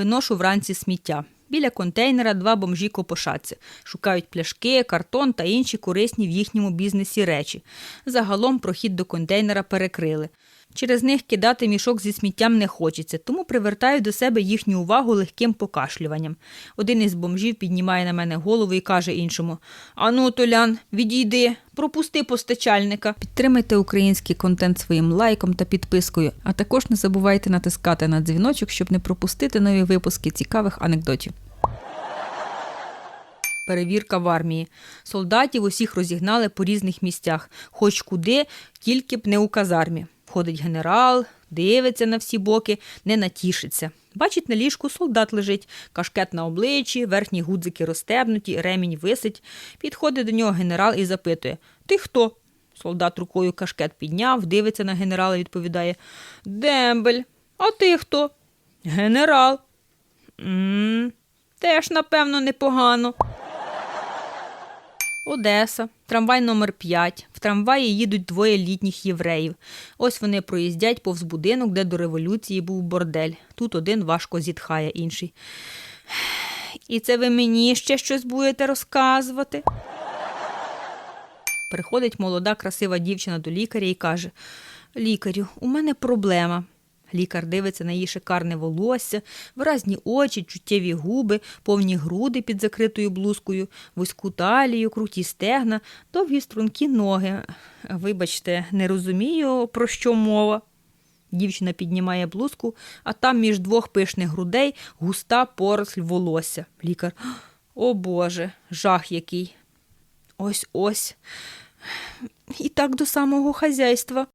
Виношу вранці сміття. Біля контейнера два бомжі копошаться, шукають пляшки, картон та інші корисні в їхньому бізнесі речі. Загалом прохід до контейнера перекрили. Через них кидати мішок зі сміттям не хочеться, тому привертаю до себе їхню увагу легким покашлюванням. Один із бомжів піднімає на мене голову і каже іншому: Ану, Толян, відійди, пропусти постачальника. Підтримайте український контент своїм лайком та підпискою, а також не забувайте натискати на дзвіночок, щоб не пропустити нові випуски цікавих анекдотів. Перевірка в армії. Солдатів усіх розігнали по різних місцях, хоч куди, тільки б не у казармі. Входить генерал, дивиться на всі боки, не натішиться. Бачить, на ліжку солдат лежить, кашкет на обличчі, верхні гудзики розстебнуті, ремінь висить. Підходить до нього генерал і запитує: Ти хто? Солдат рукою кашкет підняв, дивиться на генерала і відповідає: Дембель, а ти хто? Генерал. м теж, напевно, непогано. Одеса, трамвай номер 5 В трамваї їдуть двоє літніх євреїв. Ось вони проїздять повз будинок, де до революції був бордель. Тут один важко зітхає інший. І це ви мені ще щось будете розказувати? Приходить молода, красива дівчина до лікаря і каже: Лікарю, у мене проблема. Лікар дивиться на її шикарне волосся, виразні очі, чуттєві губи, повні груди під закритою блузкою, вузьку талію, круті стегна, довгі стрункі ноги. Вибачте, не розумію, про що мова. Дівчина піднімає блузку, а там між двох пишних грудей густа поросль волосся. Лікар. О Боже, жах який. Ось ось. І так до самого хазяйства.